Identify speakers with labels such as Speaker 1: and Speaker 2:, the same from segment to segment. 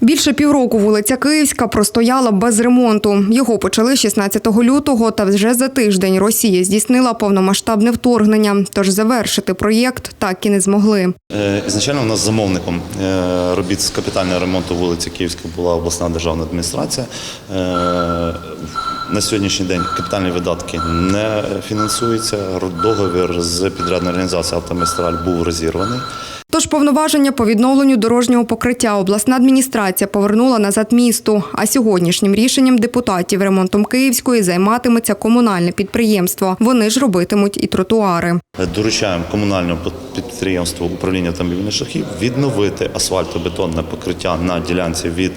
Speaker 1: Більше півроку вулиця Київська простояла без ремонту. Його почали 16 лютого, та вже за тиждень Росія здійснила повномасштабне вторгнення. Тож завершити проєкт так і не змогли.
Speaker 2: Е, Ізначально у нас замовником е, робіт з капітального ремонту вулиці Київської була обласна державна адміністрація. Е, На сьогоднішній день капітальні видатки не фінансуються. Договір з підрядною організацією «Автомагістраль» був розірваний.
Speaker 1: Тож повноваження по відновленню дорожнього покриття обласна адміністрація повернула назад місту. А сьогоднішнім рішенням депутатів ремонтом Київської займатиметься комунальне підприємство. Вони ж робитимуть і тротуари.
Speaker 2: Доручаємо комунальному підприємству управління автомобільних шляхів відновити асфальтобетонне покриття на ділянці від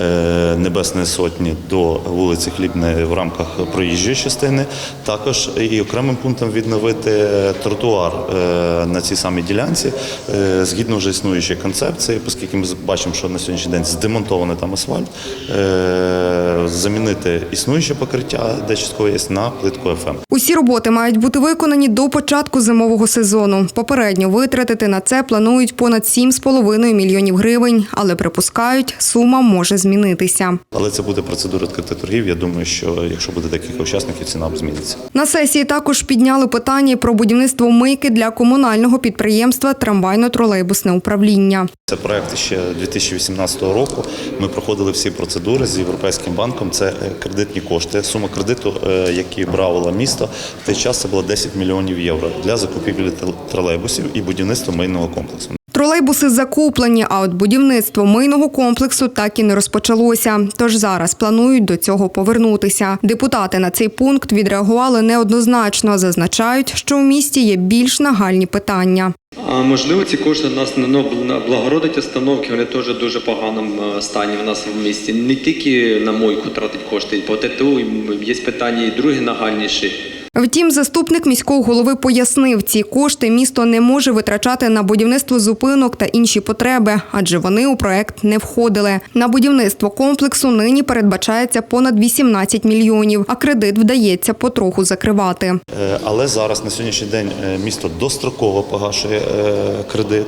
Speaker 2: е, Небесної Сотні до вулиці Хлібної в рамках проїжджої частини. Також і окремим пунктом відновити тротуар е, на цій самій ділянці е, згідно вже існуючої концепції, оскільки ми бачимо, що на сьогоднішній день здемонтований там асфальт, е, замінити існуюче покриття, де частково є на плитку ФМ.
Speaker 1: Усі роботи мають бути виконані до початку зимового сезону. Попередньо витратити на це планують понад 7,5 мільйонів гривень, але припускають, сума може змінитися.
Speaker 2: Але це буде процедура відкритих торгів. Я думаю, що якщо буде декілька учасників, ціна зміниться.
Speaker 1: На сесії також підняли питання про будівництво мийки для комунального підприємства трамвайно-тролейбусне управління.
Speaker 2: Це проект ще 2018 року. Ми проходили всі процедури з європейським банком. Це е, кредитні кошти. Сума кредиту, е, які брало місто, в той час це було 10 мільйонів євро для закупівлі тролейбусів і будівництва мийного комплексу.
Speaker 1: Тролейбуси закуплені, а от будівництво мийного комплексу так і не розпочалося. Тож зараз планують до цього повернутися. Депутати на цей пункт відреагували неоднозначно. Зазначають, що в місті є більш нагальні питання.
Speaker 3: А можливо, ці кошти нас на ну, на благородить установки, вони теж дуже поганому е, стані в нас в місті. Не тільки на мойку тратить кошти, по ТТУ є питання і другі нагальніші.
Speaker 1: Втім, заступник міського голови пояснив, ці кошти місто не може витрачати на будівництво зупинок та інші потреби, адже вони у проект не входили. На будівництво комплексу нині передбачається понад 18 мільйонів, а кредит вдається потроху закривати.
Speaker 2: Е, Але зараз на сьогоднішній день е, місто достроково погашує е, кредит.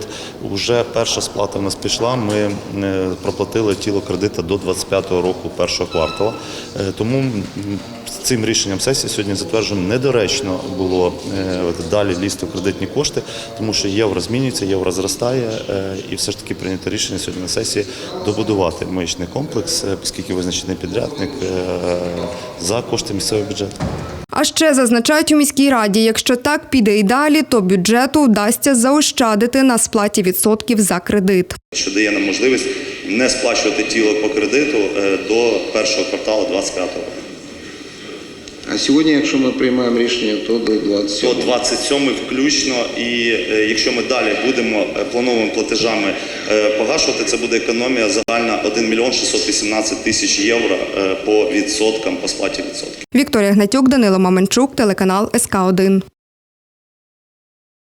Speaker 2: Уже перша сплата в нас пішла. Ми проплатили тіло кредита до 25-го року першого кварталу. Е, Тому цим рішенням сесії сьогодні затверджено недоречно було е, далі лізти в кредитні кошти, тому що євро змінюється, євро зростає, е, і все ж таки прийнято рішення сьогодні на сесії добудувати миючний комплекс, е, оскільки визначений підрядник за кошти місцевого бюджету.
Speaker 1: А ще зазначають у міській раді, якщо так піде і далі, то бюджету вдасться заощадити на сплаті відсотків за кредит.
Speaker 2: що дає нам можливість не сплачувати тіло по кредиту до першого кварталу 25 року.
Speaker 4: Сьогодні, якщо ми приймаємо рішення, то до 27
Speaker 2: До 27 включно, і е, якщо ми далі будемо е, плановими платежами е, погашувати, це буде економія загальна 1 мільйон 618 тисяч євро по відсоткам, по сплаті відсотків.
Speaker 1: Вікторія Гнатюк, Данило Маменчук, телеканал СК 1